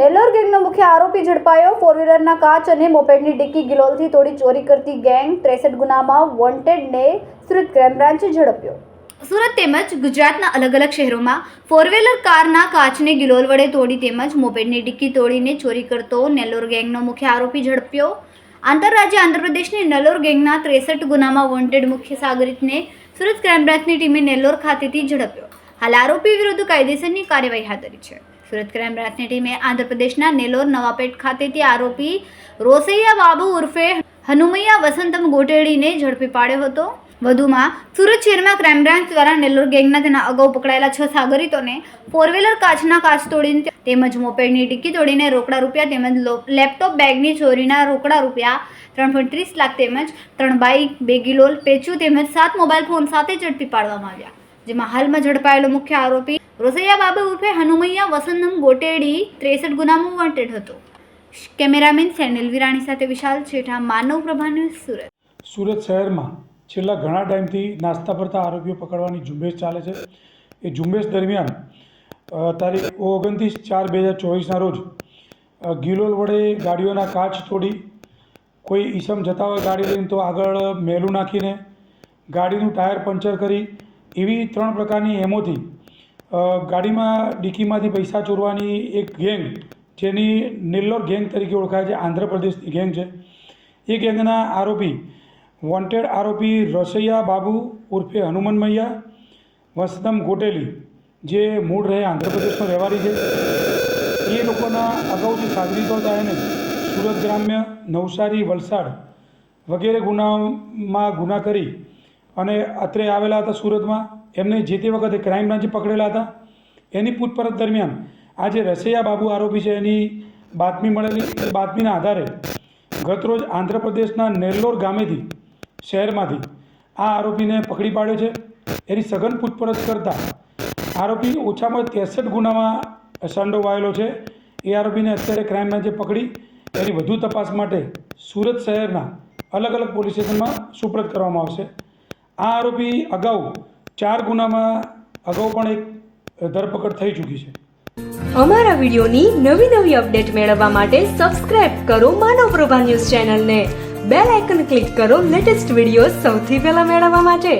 નેલ્લોર ગેંગનો મુખ્ય આરોપી ઝડપાયો. ફોર વ્હીલરના કાચ અને મોપેડની ડિક્કી ગિલોલથી તોડી ચોરી કરતી ગેંગ ત્રેસઠ ગુનામાં વોન્ટેડને સુરત ક્રાઇમ બ્રાન્ચે ઝડપ્યો. સુરત તેમજ ગુજરાતના અલગ અલગ શહેરોમાં ફોર વ્હીલર કારના કાચને ગિલોલ વડે તોડી તેમજ મોપેડની ડિક્કી તોડીને ચોરી કરતો નેલ્લોર ગેંગનો મુખ્ય આરોપી ઝડપ્યો. આંતરરાજ્ય આંધ્રપ્રદેશની નેલ્લોર ગેંગના ત્રેસઠ ગુનામાં વોન્ટેડ મુખ્ય સાગરિતને સુરત ક્રાઇમ બ્રાન્ચની ટીમે નેલ્લોર ખાતેથી ઝડપ્યો. હાલ આરોપી વિરુદ્ધ કાયદેસરની કાર્યવાહી હાથ ધરી છે. સુરત ક્રાઇમ બ્રાન્ચની ટીમે આંધ્રપ્રદેશના નેલોર નવાપેટ ખાતેથી આરોપી રોસૈયા બાબુ ઉર્ફે હનુમૈયા વસંતમ ગોટેડીને ઝડપી પાડ્યો હતો. વધુમાં સુરત શહેરમાં ક્રાઇમ બ્રાન્ચ દ્વારા નેલ્લોર ગેંગના તેના અગાઉ પકડાયેલા છ સાગરિતોને ફોર વ્હીલર કાચના કાચ તોડીને તેમજ મોપેડની ડિક્કી તોડીને રોકડા રૂપિયા તેમજ લેપટોપ બેગની ચોરીના રોકડા રૂપિયા ત્રણ પોઈન્ટ ત્રીસ લાખ તેમજ ત્રણ બાઇક, બે ગિલોલ, પેચુ તેમજ સાત મોબાઈલ ફોન સાથે ઝડપી પાડવામાં આવ્યા, જેમાં હાલમાં ઝડપાયેલો મુખ્ય આરોપી રોસૈયા બાબુ ઉર્ફે હનુમૈયા વસંતમ ગોટેડી ત્રેસઠ ગુનામાં વોન્ટેડ હતો. કેમેરામેન સેનિલ વિરાણી સાથે વિશાલ છેઠા, માનવ પ્રભા સુરત. સુરત શહેરમાં છેલ્લા ઘણા ટાઈમથી નાસ્તા પડતા આરોપીઓ પકડવાની ઝુંબેશ ચાલે છે. એ ઝુંબેશ દરમિયાન તારીખ ઓગણત્રીસ ચાર બે હજાર ચોવીસના રોજ ગિલોલ વડે ગાડીઓના કાચ તોડી, કોઈ ઈસમ જતા હોય ગાડી લઈને તો આગળ મેલું નાખીને ગાડીનું ટાયર પંચર કરી, એવી ત્રણ પ્રકારની એમોથી ગાડીમાં ડિક્કીમાંથી પૈસા ચોરવાની એક ગેંગ, જેની નિલ્લોર ગેંગ તરીકે ઓળખાય છે આંધ્રપ્રદેશની ગેંગ છે. એ ગેંગના આરોપી વોન્ટેડ આરોપી રસૈયા બાબુ ઉર્ફે હનુમન મૈયા વસદમ ગોટેલી, જે મૂળ રહે આંધ્રપ્રદેશનો રહેવારી છે. એ લોકોના અગાઉથી સાગરીતો હતા એને, સુરત ગ્રામ્ય નવસારી વલસાડ વગેરે ગુનામાં ગુના કરી અને અત્રે આવેલા હતા સુરતમાં. એમને જે તે વખતે ક્રાઇમ બ્રાન્ચે પકડેલા હતા. એની પૂછપરછ દરમિયાન આ જે રસૈયા બાબુ આરોપી છે એની બાતમી મળેલી બાતમીના આધારે ગતરોજ આંધ્રપ્રદેશના નેલ્લોર ગામેથી શહેરમાંથી આ આરોપીને પકડી પાડ્યો છે. એની સઘન પૂછપરછ કરતાં આરોપી ઓછામાં ત્રેસઠ ગુનામાં સંડોવાયેલો છે. એ આરોપીને અત્યારે ક્રાઇમ બ્રાન્ચે પકડી એની વધુ તપાસ માટે સુરત શહેરના અલગ અલગ પોલીસ સ્ટેશનમાં સુપ્રત કરવામાં આવશે. આ આરોપી અગાઉ ચાર ગુનામાં અગાઉ પણ એક ધરપકડ થઈ ચૂકી છે. અમારા વિડીયોની નવી નવી અપડેટ મેળવવા માટે સબસ્ક્રાઇબ કરો માનવ પ્રભા ન્યૂઝ ચેનલને. બેલ આઇકન ક્લિક કરો લેટેસ્ટ વીડિયો સૌથી પહેલા મેળવવા માટે.